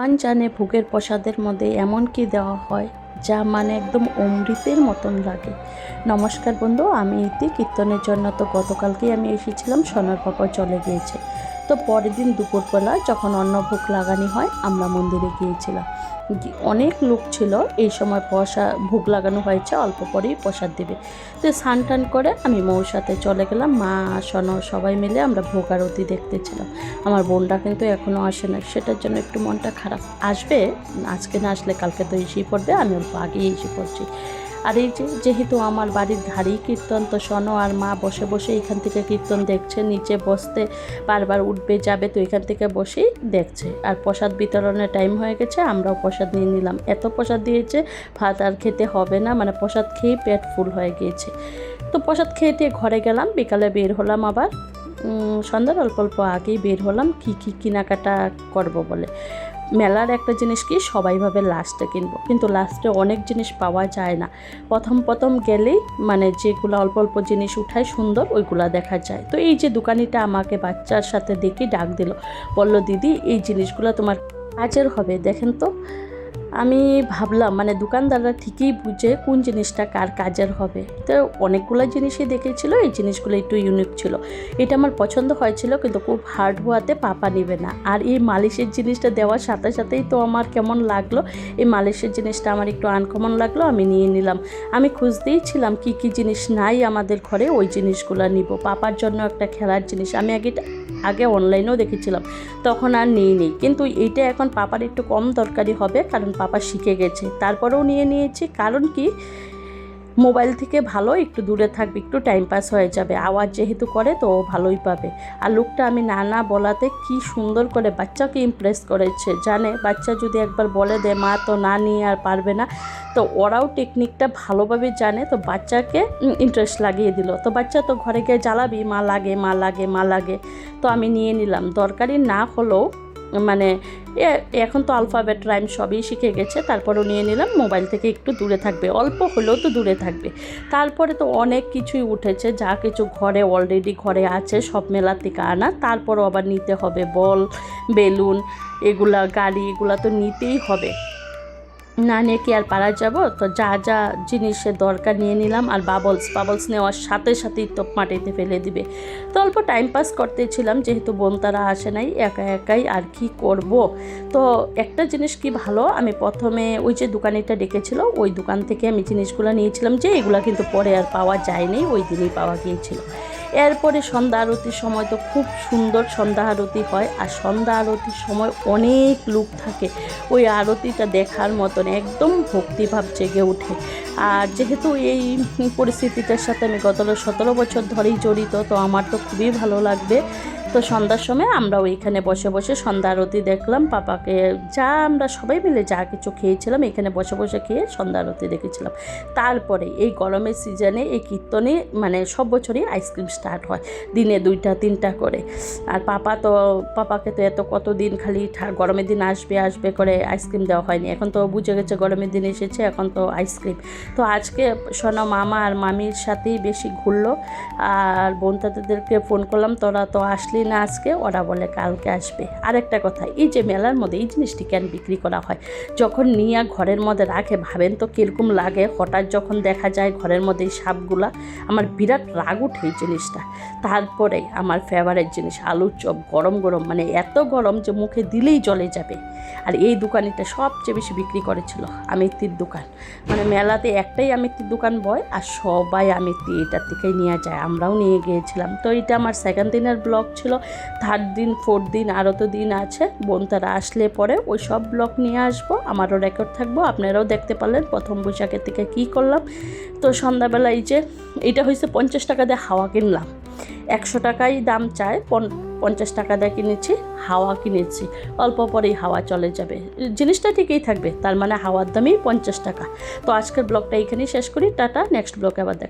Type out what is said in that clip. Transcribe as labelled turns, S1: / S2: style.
S1: পান জানে ভোগের প্রসাদের মধ্যে এমন কি দেওয়া হয়, যা মানে একদম অমৃতের মতন লাগে। নমস্কার বন্ধু, আমি ইতি। কীর্তনের জন্য তো গতকালকেই আমি এসেছিলাম, সোনার পাপা চলে গিয়েছে। তো পরের দিন দুপুরবেলা যখন অন্নভোগ লাগানি হয়, আমরা মন্দিরে গিয়েছিলাম। অনেক লোক ছিল। এই সময় পয়সা ভোগ লাগানো হয়েছে, অল্প পরেই প্রসাদ দেবে। তো স্নান টান করে আমি মৌর সাথে চলে গেলাম। মা সন সবাই মিলে আমরা ভোগ আরতি দেখতেছিলাম। আমার বোনটা কিন্তু এখনও আসে না সেটার জন্য একটু মনটা খারাপ। আসবে? আজকে না আসলে কালকে তো এসেই পড়বে, আমি অল্প আগেই এসে পড়ছি। আর এই যে যেহেতু আমার বাড়ির ধারেই কীর্তন, তো শোনো আর মা বসে বসে এখান থেকে কীর্তন দেখছে, নিচে বসতে বারবার উঠবে, যাবে, তো এখান থেকে বসেই দেখছে। আর প্রসাদ বিতরণের টাইম হয়ে গেছে, আমরাও প্রসাদ নিয়ে নিলাম। এত প্রসাদ দিয়েছে, ভাত আর খেতে হবে না মানে প্রসাদ খেয়ে পেট ফুল হয়ে গিয়েছে। তো প্রসাদ খেয়ে টেয়ে ঘরে গেলাম, বিকালে বের হলাম আবার। সন্ধ্যার অল্প অল্প আগেই বের হলাম, কি কি কেনাকাটা করব বলে। মেলার একটা জিনিস কি, সবাই ভাবে লাস্টে কিনবো। কিন্তু লাস্টে অনেক জিনিস পাওয়া যায় না। প্রথম প্রথম গেলেই মানে যেগুলো অল্প অল্প জিনিস উঠায় সুন্দর, ওইগুলো দেখা যায়। তো এই যে দোকানিটা আমাকে বাচ্চার সাথে দেখে ডাক দিল। বলল, দিদি, এই জিনিসগুলো তোমার কাজের হবে, দেখেন তো। আমি ভাবলাম মানে দোকানদাররা ঠিকই বুঝে কোন জিনিসটা কার কাজের হবে। তো অনেকগুলো জিনিসই দেখেছিল, এই জিনিসগুলো একটু ইউনিক ছিল। এটা আমার পছন্দ হয়েছিল, কিন্তু খুব হার্ড হওয়াতে পাপা নেবে না। আর এই মালিশের জিনিসটা দেওয়ার সাথে সাথেই তো আমার কেমন লাগল, এই মালিশের জিনিসটা আমার একটু আনকমন লাগল, আমি নিয়ে নিলাম। আমি খুঁজতেই ছিলাম কি কি জিনিস নাই আমাদের ঘরে, ওই জিনিসগুলো নিব। পাপার জন্য একটা খেলার জিনিস, আমি আগে আগে অনলাইনেও দেখেছিলাম। তখন আর নিয়ে নিই। কিন্তু এইটা এখন পাপার একটু কম দরকারি হবে, কারণ পাপা শিখে গেছে। তারপরেও নিয়ে নিয়েছি। কারণ কি? মোবাইল থেকে ভালো, একটু দূরে থাকবে, একটু টাইম পাস হয়ে যাবে। আওয়াজ যেহেতু করে, তো ও ভালোই পাবে। আর লোকটা আমি না না বলাতে কি সুন্দর করে বাচ্চাকে ইমপ্রেস করেছে, জানে? বাচ্চা যদি একবার বলে দে মা তো না নিয়ে আর পারবে না। তো ওরাও টেকনিকটা ভালোভাবে জানে, তো বাচ্চাকে ইন্টারেস্ট লাগিয়ে দিল। তো বাচ্চা তো ঘরে গিয়ে জ্বালাবি মা লাগে মা লাগে মা লাগে। তো আমি নিয়ে নিলাম। দরকারি না হলেও মানে এখন তো আলফাবেট রাইম সবই শিখে গেছে, তারপরও নিয়ে নিলাম মোবাইল থেকে একটু দূরে থাকবে, অল্প হলেও তো দূরে থাকবে। তারপরে তো অনেক কিছুই উঠেছে, যা কিছু ঘরে অলরেডি ঘরে আছে, সব মেলা থেকে আনা, তারপরও আবার নিতে হবে বল, বেলুন, এগুলা গাড়ি, এগুলা তো নিতেই হবে। না নিয়ে কি আর পারা যাব? তো যা যা জিনিসের দরকার নিয়ে নিলাম আর বাবলস বাবলস নেওয়ার সাথে সাথেই তো মাটিতে ফেলে দিবে। তো অল্প টাইম পাস করতেছিলাম যেহেতু বোন তারা আসে নাই, একা একাই আর কি করব? তো একটা জিনিস কি ভালো, আমি প্রথমে ওই যে দোকানিটা ডেকেছিল, ওই দোকান থেকে আমি জিনিসগুলো নিয়েছিলাম, যে এগুলো কিন্তু পরে আর পাওয়া যায়নি ওই দিনই পাওয়া গিয়েছিল। এরপরে সন্ধ্যা আরতির সময় তো খুব সুন্দর সন্ধ্যা আরতি হয় আর সন্ধ্যা আরতির সময় অনেক লোক থাকে। ওই আরতিটা দেখার মতন একদম ভক্তিভাব জেগে ওঠে। আর যেহেতু এই পরিস্থিতিটার সাথে আমি গত সতেরো বছর ধরেই জড়িত, তো আমার তো খুবই ভালো লাগবে। তো সন্ধ্যার সময় আমরা ওইখানে বসে বসে সন্ধ্যা আরতি দেখলাম, পাপাকে যা আমরা সবাই মিলে যা কিছু খেয়েছিলাম এখানে বসে বসে খেয়ে সন্ধ্যা আরতি দেখেছিলাম। তারপরে এই গরমের সিজনে, এই কীর্তনে মানে সব বছরই আইসক্রিম স্টার্ট হয়, দিনে দুইটা, তিনটা করে। আর পাপা তো, পাপাকে তো এত কত দিন খালি গরমের দিন আসবে আসবে করে আইসক্রিম দেওয়া হয়নি। এখন তো বুঝে গেছে গরমের দিন এসেছে, এখন তো আইসক্রিম। তো আজকে সোনা মামা আর মামির সাথেই বেশি ঘুরলো, আর বোন তাদেরকে ফোন করলাম, তোরা তো আসলি না আজকে, ওরা বলে কালকে আসবে। আরেকটা কথা, এই যে মেলার মধ্যে এই জিনিসটি কেন বিক্রি করা হয়? যখন নিয়ে ঘরের মধ্যে রাখে, ভাবেন তো কীরকম লাগে? হঠাৎ যখন দেখা যায় ঘরের মধ্যে এই সাপগুলা, আমার বিরাট রাগ উঠে এই জিনিসটা। তারপরে আমার ফেভারিট জিনিস আলুর চপ, গরম গরম মানে এত গরম যে মুখে দিলেই জলে যাবে। আর এই দোকানিটা সবচেয়ে বেশি বিক্রি করেছিল, আমিত্তির দোকান। মানে মেলাতে একটাই আমিত্তির দোকান বয়, আর সবাই আমিত্তি এটার থেকেই নিয়ে যায়, আমরাও নিয়ে গিয়েছিলাম। তো এটা আমার সেকেন্ড দিনের ব্লগ ছিল। থার্ড দিন, ফোর্থ দিন আরও তো দিন আছে, বোন তারা আসলে পরে ওই সব ব্লগ নিয়ে আসব, আমারও রেকর্ড থাকব, আপনারাও দেখতে পারলেন প্রথম বৈশাখের থেকে কী করলাম। তো সন্ধ্যাবেলা এই যে এটা হয়েছে পঞ্চাশ টাকা দিয়ে হাওয়া কিনলাম। একশো টাকাই দাম চায় পঞ্চাশ টাকা দিয়ে কিনেছি, হাওয়া কিনেছি, অল্প পরেই হাওয়া চলে যাবে। জিনিসটা ঠিকই থাকবে, তার মানে হাওয়ার দামই পঞ্চাশ টাকা। তো আজকের ব্লগটা এখানেই শেষ করি, টাটা নেক্সট ব্লগে আবার দেখা